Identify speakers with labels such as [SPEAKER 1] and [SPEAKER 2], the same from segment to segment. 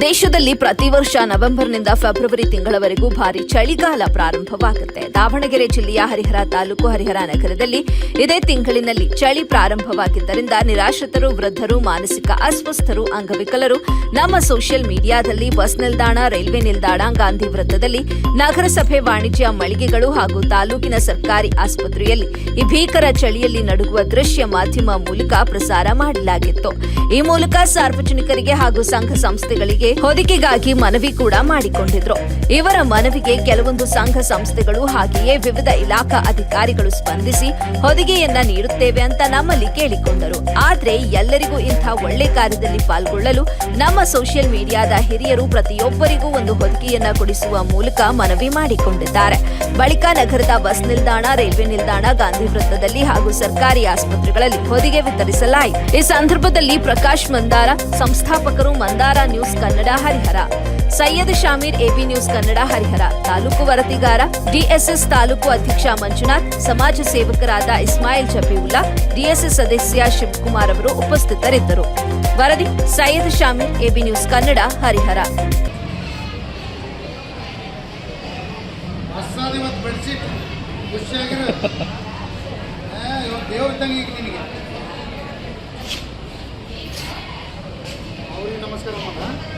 [SPEAKER 1] ದೇಶದಲ್ಲಿ ಪ್ರತಿ ವರ್ಷ ನವೆಂಬರ್ನಿಂದ ಫೆಬ್ರವರಿ ತಿಂಗಳವರೆಗೂ ಭಾರಿ ಚಳಿಗಾಲ ಪ್ರಾರಂಭವಾಗುತ್ತೆ. ದಾವಣಗೆರೆ ಜಿಲ್ಲೆಯ ಹರಿಹರ ತಾಲೂಕು ಹರಿಹರ ನಗರದಲ್ಲಿ ಇದೇ ತಿಂಗಳಿನಲ್ಲಿ ಚಳಿ ಪ್ರಾರಂಭವಾಗಿದ್ದರಿಂದ ನಿರಾಶ್ರಿತರು, ವೃದ್ಧರು, ಮಾನಸಿಕ ಅಸ್ವಸ್ಥರು, ಅಂಗವಿಕಲರು ನಮ್ಮ ಸೋಷಿಯಲ್ ಮೀಡಿಯಾದಲ್ಲಿ ಬಸ್ ನಿಲ್ದಾಣ, ರೈಲ್ವೆ ನಿಲ್ದಾಣ, ಗಾಂಧಿ ವೃತ್ತದಲ್ಲಿ ನಗರಸಭೆ ವಾಣಿಜ್ಯ, ಮಳಿಗೆಗಳು ಹಾಗೂ ತಾಲೂಕಿನ ಸರ್ಕಾರಿ ಆಸ್ಪತ್ರೆಯಲ್ಲಿ ಈ ಭೀಕರ ಚಳಿಯಲ್ಲಿ ನಡುಗುವ ದೃಶ್ಯ ಮಾಧ್ಯಮ ಮೂಲಕ ಪ್ರಸಾರ ಮಾಡಲಾಗಿತ್ತು. ಈ ಮೂಲಕ ಸಾರ್ವಜನಿಕರಿಗೆ ಹಾಗೂ ಸಂಘ ಸಂಸ್ಥೆಗಳಿಗೆ ಹೊದಿಕೆಗಾಗಿ ಮನವಿ ಕೂಡ ಮಾಡಿಕೊಂಡಿದ್ರು. ಇವರ ಮನವಿಗೆ ಕೆಲವೊಂದು ಸಂಘ ಸಂಸ್ಥೆಗಳು ಹಾಗೆಯೇ ವಿವಿಧ ಇಲಾಖಾ ಅಧಿಕಾರಿಗಳು ಸ್ಪಂದಿಸಿ ಹೊದಿಗೆಯನ್ನ ನೀಡುತ್ತೇವೆ ಅಂತ ನಮ್ಮಲ್ಲಿ ಕೇಳಿಕೊಂಡರು. ಆದ್ರೆ ಎಲ್ಲರಿಗೂ ಇಂಥ ಒಳ್ಳೆ ಕಾರ್ಯದಲ್ಲಿ ಪಾಲ್ಗೊಳ್ಳಲು ನಮ್ಮ ಸೋಷಿಯಲ್ ಮೀಡಿಯಾದ ಹಿರಿಯರು ಪ್ರತಿಯೊಬ್ಬರಿಗೂ ಒಂದು ಹೊದಿಕೆಯನ್ನ ಕೊಡಿಸುವ ಮೂಲಕ ಮನವಿ ಮಾಡಿಕೊಂಡಿದ್ದಾರೆ. ಬಳಿಕ ನಗರದ ಬಸ್ ನಿಲ್ದಾಣ, ರೈಲ್ವೆ ನಿಲ್ದಾಣ, ಗಾಂಧಿ ವೃತ್ತದಲ್ಲಿ ಹಾಗೂ ಸರ್ಕಾರಿ ಆಸ್ಪತ್ರೆಗಳಲ್ಲಿ ಹೊದಿಗೆ ವಿತರಿಸಲಾಯಿತು. ಈ ಸಂದರ್ಭದಲ್ಲಿ Prakash Mandara, ಸಂಸ್ಥಾಪಕರು Mandara news Kannada Harihara. Syed Shameer A B news Kannada Harihara. Taluk ವರದಿಗಾರ, ಡಿಎಸ್ಎಸ್ ತಾಲೂಕು ಅಧ್ಯಕ್ಷ ಮಂಜುನಾಥ್, ಸಮಾಜ ಸೇವಕರಾದ ಇಸ್ಮಾಯಿಲ್ ಜಬೀವುಲ್ಲಾ, ಡಿಎಸ್ಎಸ್ ಸದಸ್ಯ ಶಿವಕುಮಾರ್ ಅವರು ಉಪಸ್ಥಿತರಿದ್ದರು. ವರದಿ, Syed Shameer A B news Kannada Harihara.
[SPEAKER 2] ಅವ್ರಿಗೆ ನಮಸ್ಕಾರ ಮಾಡು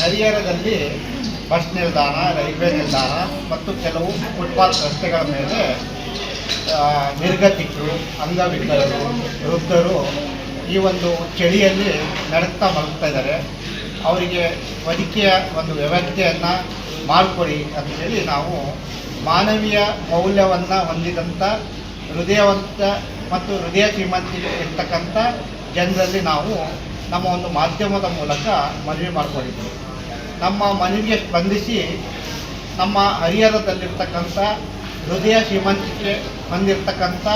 [SPEAKER 3] ಹರಿಹರದಲ್ಲಿ ಬಸ್ ನಿಲ್ದಾಣ, ರೈಲ್ವೆ ನಿಲ್ದಾಣ ಮತ್ತು ಕೆಲವು ಫುಟ್ಪಾತ್ ರಸ್ತೆಗಳ ಮೇಲೆ ನಿರ್ಗತಿಕರು, ಅಂಗವಿಕಲರು, ವೃದ್ಧರು ಈ ಒಂದು ಚಳಿಯಲ್ಲಿ ನಡೆಸ್ತಾ ಮಲಗ್ತಾ ಇದ್ದಾರೆ. ಅವರಿಗೆ ವೈದ್ಯಕೀಯ ಒಂದು ವ್ಯವಸ್ಥೆಯನ್ನು ಮಾಡಿಕೊಡಿ ಅಂತೇಳಿ ನಾವು ಮಾನವೀಯ ಮೌಲ್ಯವನ್ನು ಹೊಂದಿದಂಥ ಹೃದಯವಂತ ಮತ್ತು ಹೃದಯ ಶ್ರೀಮಂತಿ ಇರ್ತಕ್ಕಂಥ ಜನರಲ್ಲಿ ನಾವು ನಮ್ಮ ಒಂದು ಮಾಧ್ಯಮದ ಮೂಲಕ ಮನವಿ ಮಾಡಿಕೊಂಡಿದ್ದೀವಿ. ನಮ್ಮ ಮನವಿಗೆ ಸ್ಪಂದಿಸಿ ನಮ್ಮ ಹರಿಹರದಲ್ಲಿರ್ತಕ್ಕಂಥ ಹೃದಯ ಶ್ರೀಮಂತಿಕೆ ಹೊಂದಿರತಕ್ಕಂಥ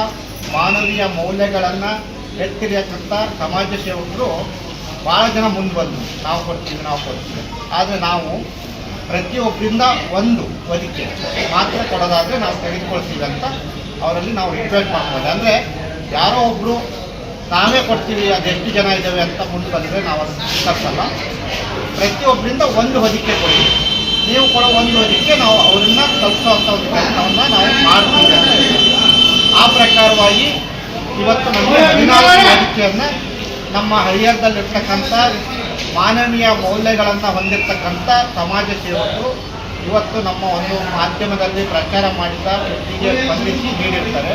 [SPEAKER 3] ಮಾನವೀಯ ಮೌಲ್ಯಗಳನ್ನು ಎತ್ತಿರಿಯಕ್ಕಂಥ ಸಮಾಜ ಸೇವಕರು ಭಾಳ ಜನ ಮುಂದೆ ಬಂದರು. ನಾವು ಕೊಡ್ತೀವಿ ನಾವು ಕೊಡ್ತೀವಿ. ಆದರೆ ನಾವು ಪ್ರತಿಯೊಬ್ಬರಿಂದ ಒಂದು ಬದುಕೆ ಮಾತ್ರ ಕೊಡೋದಾದರೆ ನಾವು ತೆಗೆದುಕೊಳ್ತೀವಿ ಅಂತ ಅವರಲ್ಲಿ ನಾವು ರಿಕ್ವೆಸ್ಟ್ ಮಾಡ್ಬೋದು. ಅಂದರೆ ಯಾರೋ ಒಬ್ಬರು ನಾವೇ ಕೊಡ್ತೀವಿ, ಅದು ಎಷ್ಟು ಜನ ಇದ್ದಾವೆ ಅಂತ ಮುಂದೆ ಬಂದರೆ ನಾವು ಅದನ್ನು ತಪ್ಪಲ್ಲ. ಪ್ರತಿಯೊಬ್ಬರಿಂದ ಒಂದು ಹೊದಿಕೆ ಕೊಡಿ. ನೀವು ಕೊಡೋ ಒಂದು ಹೊದಿಕೆ ನಾವು ಅವರನ್ನ ತಲುಪಿಸುವಂಥ ಒಂದು ಕೆಲಸವನ್ನು ನಾವು ಮಾಡ್ತೀವಿ. ಆ ಪ್ರಕಾರವಾಗಿ ಇವತ್ತು ನಮಗೆ ಹದಿನಾಲ್ಕು ಹೊದಿಕೆಯನ್ನು ನಮ್ಮ ಹರಿಹರದಲ್ಲಿರ್ತಕ್ಕಂಥ ಮಾನವೀಯ ಮೌಲ್ಯಗಳನ್ನು ಹೊಂದಿರತಕ್ಕಂಥ ಸಮಾಜ ಸೇವಕರು ಇವತ್ತು ನಮ್ಮ ಒಂದು ಮಾಧ್ಯಮದಲ್ಲಿ ಪ್ರಚಾರ ಮಾಡಿದ ಸ್ಪಂದಿಸಿ ನೀಡಿರ್ತಾರೆ.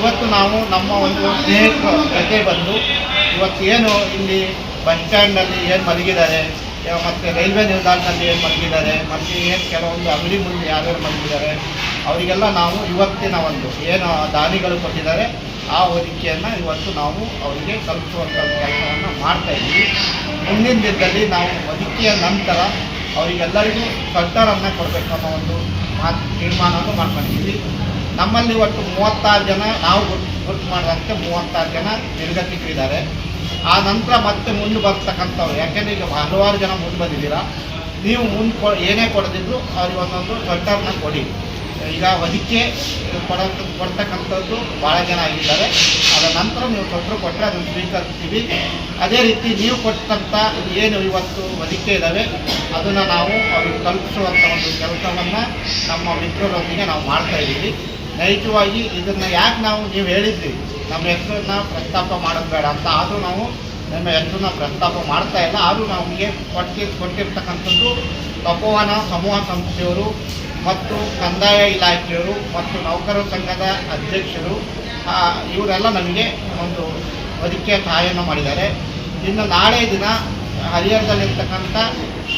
[SPEAKER 3] ಇವತ್ತು ನಾವು ನಮ್ಮ ಒಂದು ಸ್ನೇಹಿತರ ಜೊತೆ ಬಂದು ಇವತ್ತು ಏನು ಇಲ್ಲಿ ಬಸ್ ಸ್ಟ್ಯಾಂಡಲ್ಲಿ ಏನು ಮಲಗಿದ್ದಾರೆ ಮತ್ತು ರೈಲ್ವೆ ನಿಲ್ದಾಣದಲ್ಲಿ ಏನು ಮಲಗಿದ್ದಾರೆ, ಮತ್ತು ಏನು ಕೆಲವೊಂದು ಅಂಗಡಿ ಮುಂದೆ ಯಾರ್ಯಾರು ಮಲಗಿದ್ದಾರೆ, ಅವರಿಗೆಲ್ಲ ನಾವು ಇವತ್ತಿನ ಒಂದು ಏನು ದಾನಿಗಳು ಕೊಟ್ಟಿದ್ದಾರೆ, ಆ ಹೊದಿಕೆಯನ್ನು ಇವತ್ತು ನಾವು ಅವರಿಗೆ ತಲುಪಿಸುವಂಥ ಕೆಲಸವನ್ನು ಮಾಡ್ತಾ ಇದ್ದೀವಿ. ಮುಂದಿನ ದಿನದಲ್ಲಿ ನಾವು ಹೊದಿಕೆಯ ನಂತರ ಅವರಿಗೆಲ್ಲರಿಗೂ ಸ್ವೆಟರನ್ನು ಕೊಡಬೇಕನ್ನೋ ಒಂದು ಮಾತು ತೀರ್ಮಾನವನ್ನು ಮಾಡ್ಕೊಂಡಿದ್ದೀವಿ. ನಮ್ಮಲ್ಲಿ ಒಟ್ಟು ಮೂವತ್ತಾರು ಜನ ನಾವು ಗುರ್ತು ಮಾಡಿದಂತೆ ಮೂವತ್ತಾರು ಜನ ನಿರ್ಗತಿಕರಿದ್ದಾರೆ. ಆ ನಂತರ ಮತ್ತೆ ಮುಂದೆ ಬರ್ತಕ್ಕಂಥವ್ರು, ಯಾಕೆಂದರೆ ಈಗ ಹಲವಾರು ಜನ ಮುಂದೆ ಬಂದಿದ್ದೀರಾ? ನೀವು ಮುಂದೆ ಕೊ, ಏನೇ ಕೊಡದಿದ್ರು ಅವ್ರಿಗೆ ಒಂದೊಂದು ಸ್ವೆಟರ್ನ ಕೊಡಿ. ಈಗ ಅದಕ್ಕೆ ಕೊಡೋ ಕೊಡ್ತಕ್ಕಂಥದ್ದು ಭಾಳ ಜನ ಆಗಿದ್ದಾರೆ. ಅದರ ನಂತರ ನೀವು ಸ್ವೆಟ್ರ್ ಕೊಟ್ಟರೆ ಅದನ್ನು ಸ್ವೀಕರಿಸ್ತೀವಿ. ಅದೇ ರೀತಿ ನೀವು ಕೊಟ್ಟಂಥ ಏನು ಇವತ್ತು ಹೊದಿಕೆ ಇದ್ದಾವೆ ಅದನ್ನು ನಾವು ಅವ್ರಿಗೆ ತಲುಪಿಸುವಂಥ ಒಂದು ಕೆಲಸವನ್ನು ನಮ್ಮ ಮಿತ್ರರೊಂದಿಗೆ ನಾವು ಮಾಡ್ತಾ ಇದ್ದೀವಿ. ನೈಜವಾಗಿ ಇದನ್ನು ಯಾಕೆ ನಾವು ನೀವು ಹೇಳಿದ್ರಿ? ನಮ್ಮ ಹೆಸರನ್ನ ಪ್ರಸ್ತಾಪ ಮಾಡೋದು ಬೇಡ ಅಂತ. ಆದರೂ ನಾವು ನಮ್ಮ ಹೆಸರನ್ನ ಪ್ರಸ್ತಾಪ ಮಾಡ್ತಾ ಇಲ್ಲ. ಆದರೂ ನಮಗೆ ಕೊಟ್ಟಿ ಕೊಟ್ಟಿರ್ತಕ್ಕಂಥದ್ದು ತಪೋವನ ಸಮೂಹ ಸಂಸ್ಥೆಯವರು ಮತ್ತು ಕಂದಾಯ ಇಲಾಖೆಯವರು ಮತ್ತು ನೌಕರರ ಸಂಘದ ಅಧ್ಯಕ್ಷರು ಇವರೆಲ್ಲ ನಮಗೆ ಒಂದು ಅದಕ್ಕೆ ಸಹಾಯವನ್ನು ಮಾಡಿದ್ದಾರೆ. ಇನ್ನು ನಾಳೆ ದಿನ ಹರಿಹರದಲ್ಲಿರ್ತಕ್ಕಂಥ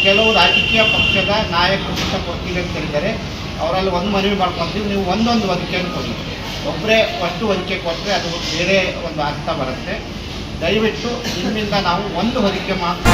[SPEAKER 3] ಕೆಲವು ರಾಜಕೀಯ ಪಕ್ಷದ ನಾಯಕರು ಸಹ ಕೊಡ್ತೀವಿ ಅಂತ ಹೇಳಿದ್ದಾರೆ. ಅವರಲ್ಲಿ ಒಂದು ಮನವಿ ಮಾಡ್ಕೊಂತೀವಿ, ನೀವು ಒಂದೊಂದು ಹೊದಿಕೆಯನ್ನು ಕೊಡಿ. ಒಬ್ಬರೇ ಫಸ್ಟು ಹೊದಿಕೆ ಕೊಟ್ಟರೆ ಅದು ಬೇರೆ ಒಂದು ಅರ್ಥ ಬರುತ್ತೆ. ದಯವಿಟ್ಟು ಇಲ್ಲಿಂದ ನಾವು ಒಂದು ಹೊದಿಕೆ ಮಾತ್ರ